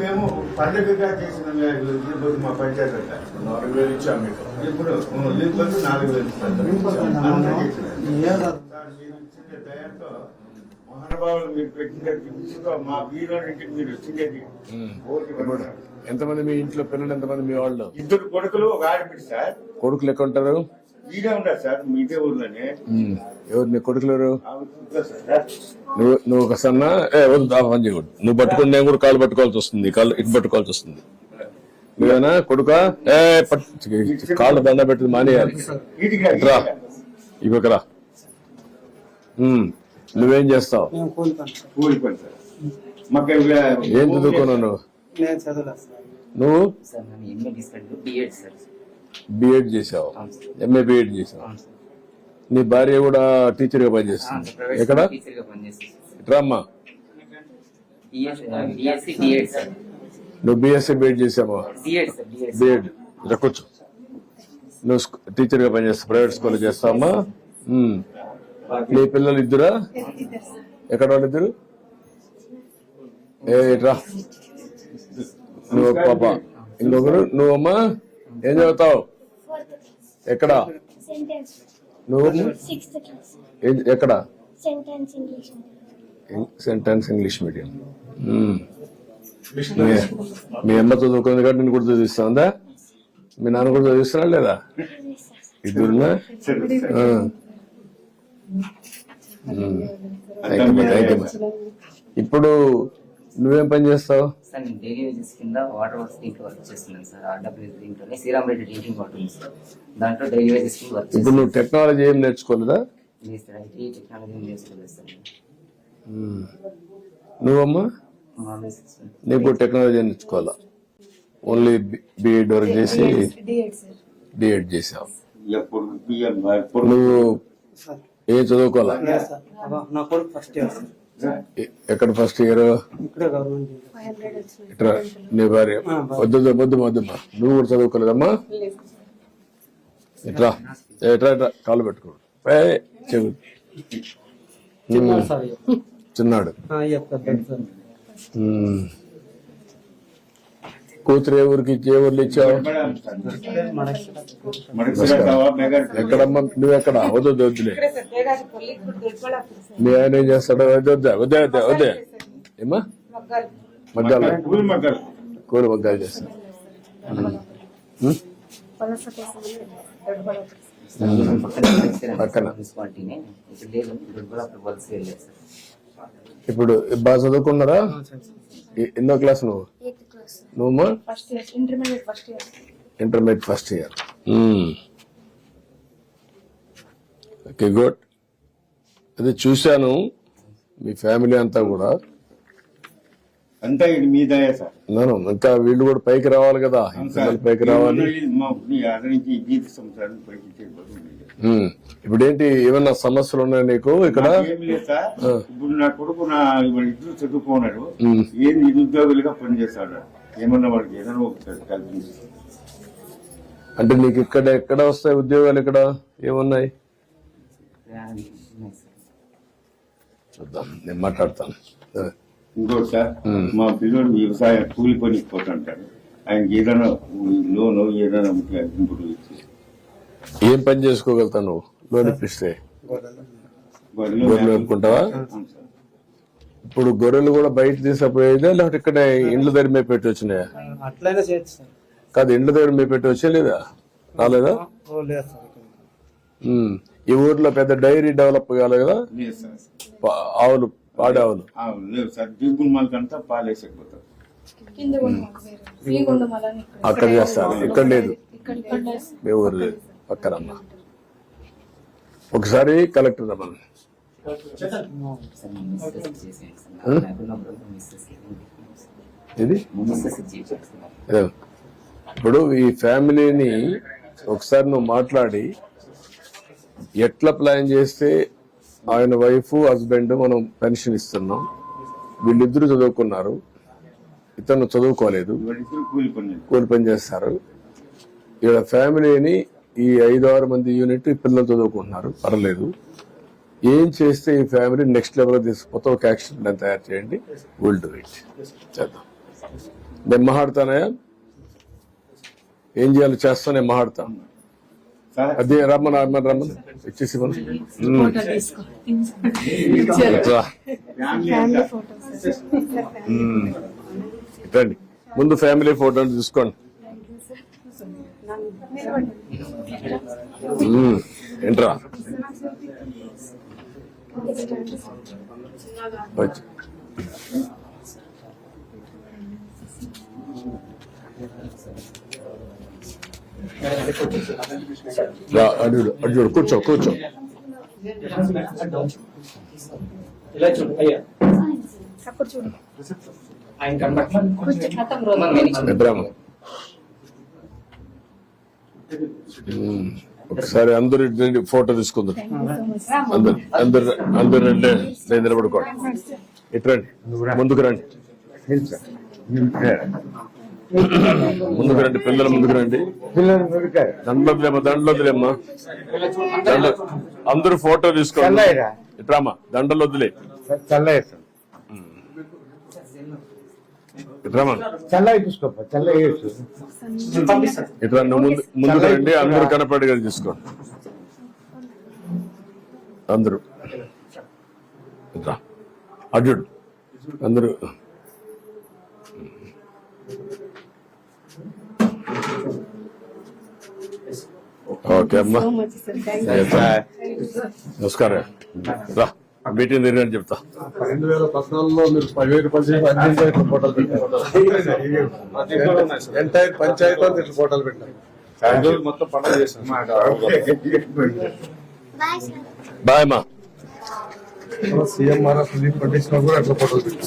మేము పండుగగా చేసిన మా పంచాయతీ. నాలుగు వేలు ఇచ్చాం మీకు. ఇప్పుడు లేకపోతే నాలుగు వేలు ఇచ్చిన దయతో మహానుభావులు మీరు పెట్టిన మా వీరానికి మీరు ఇప్పుడు ఎంతమంది మీ ఇంట్లో పిల్లలు ఎంతమంది మీ వాళ్ళు? ఇద్దరు కొడుకులు ఒక ఆడబిడ్డ సార్. కొడుకులు ఎక్కడ ఉంటారు? సార్ ఊర్లోనే. ఎవరు నీ కొడుకులు ఎవరు? నువ్వు నువ్వు ఒక సన్న ఏ వద్దు ఆ పని చేయకూడదు. నువ్వు పట్టుకుని నేను కూడా కాలు పట్టుకోవాల్సి వస్తుంది కాళ్ళు ఇటు పట్టుకోవాల్సి వస్తుంది. నువ్వేనా కొడుక? ఏ పట్టు కాళ్ళు దండ పెట్టి మానేయాలి. రా. ఇవ్వకరా. నువ్వేం చేస్తావు? మేము కూలిపోయాం సార్. కూలిపోయి సార్. మాకు ఏం చదువుకున్నావు నువ్వు? నేను చదవలేదు సార్. నువ్వు? సార్ నేను ఎంఏ తీసుకెళ్ళి బిఎడ్ సార్. బిఎడ్ చేసావు. ఎంఏ బిఎడ్ చేసావు. నీ భార్య కూడా టీచర్గా పనిచేస్తుంది. ఎక్కడ? సార్. నువ్వు బిఎస్సీ బిఎడ్ చేసావా? బిఎడ్ ఇలా కూర్చో. నువ్వు టీచర్గా పనిచేస్తావు ప్రైవేట్ స్కూల్ చేస్తావమ్మా. ఉమ్. నీ పిల్లలు ఇద్దరా? ఎక్కడ వాళ్ళు ఇద్దరు? ఏ ఇట్రా నువ్వు పాప. ఇంకొకరు? నువ్వమ్మా? ఏం చదువుతావు? ఎక్కడ? సెంటెన్స్ నువ్వు ఎక్కడ? Sentence English sentence English medium. మీ- అమ్మ చదువుకుంది కాబట్టి నేను కూడా చదివిస్తుందా మీ నాన్న కూడా చదివిస్తున్నా లేదా? You, thank you. ఇప్పుడు నువ్వేం పని చేస్తావు? సార్ నేను డైలీ వేజెస్ కింద వాటర్ వర్క్స్ దీంట్లో వర్క్ చేస్తున్నాను సార్ దీంట్లోనే శ్రీరామ్ రెడ్డి డ్రింకింగ్ వాటర్ ఉంది సార్. దాంట్లో డైలీ వేజెస్ కింద వర్క్ ఇప్పుడు నువ్వు టెక్నాలజీ ఏం నేర్చుకోలేదా? లేదు సార్ ఐటీ టెక్నాలజీ నేర్చుకోలేదు సార్. మ్మ్. నువ్వమ్మా? నీకు టెక్నాలజీ నేర్చుకోవాలా? ఓన్లీ బిఎడ్ వరకు చేసి డిఎడ్ చేసావు? ఎప్పుడు బియ్యం ఎప్పుడు నువ్వు సార్. ఏం చదువుకోవాలా? లేదు సార్. అబ్బా, నా కొడుకు ఫస్ట్ ఇయర్ సార్. ఎ- ఎక్కడ ఫస్ట్ ఇయర్ ఇక్కడే గవర్నమెంట్ ఇట్రా నీ భార్య? వద్దు వద్దు, వద్దు వద్దమ్మా నువ్వు కూడా చదువుకోలేదమ్మా? ఇట్రా ఏ, ఇట్రా ఇట్రా కాళ్ళు పెట్టుకో. చెవు. చిన్నాడు. కూతురు ఏ ఊరికి ఇచ్చి- ఏ ఊర్లు ఇచ్చావు? ఎక్కడమ్మా? నువ్వు ఎక్కడ వద్దు వద్దు, వద్దులే. మీ ఆయన ఏం చేస్తాడు వద్దు వద్దా వద్దే వద్దే. ఏమ్మా? మగ్గాలు. కూలి మగ్గలు. ఉమ్? పక్కన. ఇప్పుడు బాగా చదువుకున్నారా? ఎన్నో క్లాస్ నువ్వు? నువ్వు? First year. Intermediate first year. Intermediate first year. Okay good. అది చూశాను మీ ఫ్యామిలీ అంతా కూడా. అంతా ఇది మీ దయ సార్ నేను ఇంకా వీళ్ళు కూడా పైకి రావాలి కదా. పిల్లలు పైకి రావాలి. ఉమ్. ఇప్పుడు ఏంటి ఏమన్నా సమస్యలు ఉన్నాయి నీకు ఇక్కడ? ఏం లేదు సార్. ఇప్పుడు నా కొడుకు నా ఇద్దరు చదువుకున్నాడు. ఉమ్. ఏం నిరుద్యోగులుగా పనిచేస్తాడు ఏమన్నా వాడికి ఏదైనా ఒకటి కల్పించి. అంటే నీకు ఇక్కడ ఎక్కడ వస్తాయి ఉద్యోగాలు ఇక్కడ? ఏమున్నాయి? చూద్దాం నేను మాట్లాడతాను. ఇంకోటి సార్ మా పిల్లడు వ్యవసాయం కూలి పనికి పోతుంటాడు. ఆయనకి ఏదైనా లోన్ ఏదైనా ఉంటే ఇంపుడు ఇచ్చి. ఏం పని చేసుకోగలుగుతావు నువ్వు? లోన్ ఇప్పిస్తే. గొర్రెలు. అనుకుంటావా. ఇప్పుడు గొర్రెలు కూడా బయట తీసుకుపోయేదా లేకపోతే ఇక్కడ ఇండ్ల దగ్గర మేము పెట్టి వచ్చినాయా? అట్లయినా చేయొచ్చు సార్. కాదు ఇండ్ల దగ్గర మేము పెట్టి వచ్చే లేదా? రాలేదా. ఈ ఊర్లో పెద్ద డైరీ డెవలప్ కాలేదు కదా? ఆవులు పాడి ఆవులు ఆ, లేదు సార్ పాలేసకపోతారు అక్కడ చేస్తారు. ఇక్కడ లేదు. ఇక్కడ మీ ఊరు లేదు. పక్కనమ్మ ఒకసారి కలెక్టర్ రమ్మని. ఇదో. ఇప్పుడు ఈ ఫ్యామిలీని ఒకసారి నువ్వు మాట్లాడి ఎట్లా ప్లాన్ చేస్తే ఆయన వైఫ్ హస్బెండ్ మనం పెన్షన్ ఇస్తున్నాం. వీళ్ళిద్దరూ చదువుకున్నారు. ఇతను చదువుకోలేదు. కూలి పని చేస్తారు. ఇక్కడ ఫ్యామిలీని ఈ ఐదు ఆరు మంది యూనిట్ ఈ పిల్లలు చదువుకుంటున్నారు. పర్లేదు. ఏం చేస్తే ఈ ఫ్యామిలీ నెక్స్ట్ లెవెల్ తీసుకుపోతే ఒక యాక్షన్ ప్లాన్ తయారు చేయండి. విల్ డూ ఇట్ చేద్దాం. నేను మాట్లాడతానయా ఏం చేయాలో చేస్తా నేను మాట్లాడతా సార్ అదే రమ్మని రమ్మని రమ్మని ఇచ్చేసి మనం రా. ఫ్యామిలీ ఫోటోస్ మ్మ్. రండి ముందు ఫ్యామిలీ ఫోటో తీసుకోండి. ఏంట్రా వచ్చి. చూడు కూర్చో కూర్చో. ఇలా చూడు అయ్యా. అప్పుడు చూడు. ఆయన కనబట్ల నిద్రామ ఒకసారి అందరు ఫోటో తీసుకుందాం. అందరు అందరు అందరు రండి నేను నిలబడుకోండి ఇటు రండి. ముందుకు రండి. ముందుకు రండి పిల్లల ముందుకు రండి. దండలేమ్మా దండలొద్దులేమ్మా దండ అందరూ ఫోటో తీసుకోండి. ఇట్రామా దండలు వద్దులే ముందుకు రండి అందరూ కనపడేగా తీసుకోండి అందరూ. ఇట్లా అడ్డు అందరూ. ఓకే అమ్మా. నమస్కారం. రా మీటింగ్ తిరిగి చెప్తా. రెండు వేల పద్నాలుగులో మీరు పదివేలు ఫోటోలు పెట్టారు. ఎంటైర్ పంచాయతీ అంతా ఇట్లా ఫోటోలు పెట్టారు. మొత్తం పండుగ చేశాం బాయ్ అమ్మా. సీఎం మహారాష్ట్ర లీవ్ కూడా అట్లా ఫోటోలు పెట్టారు.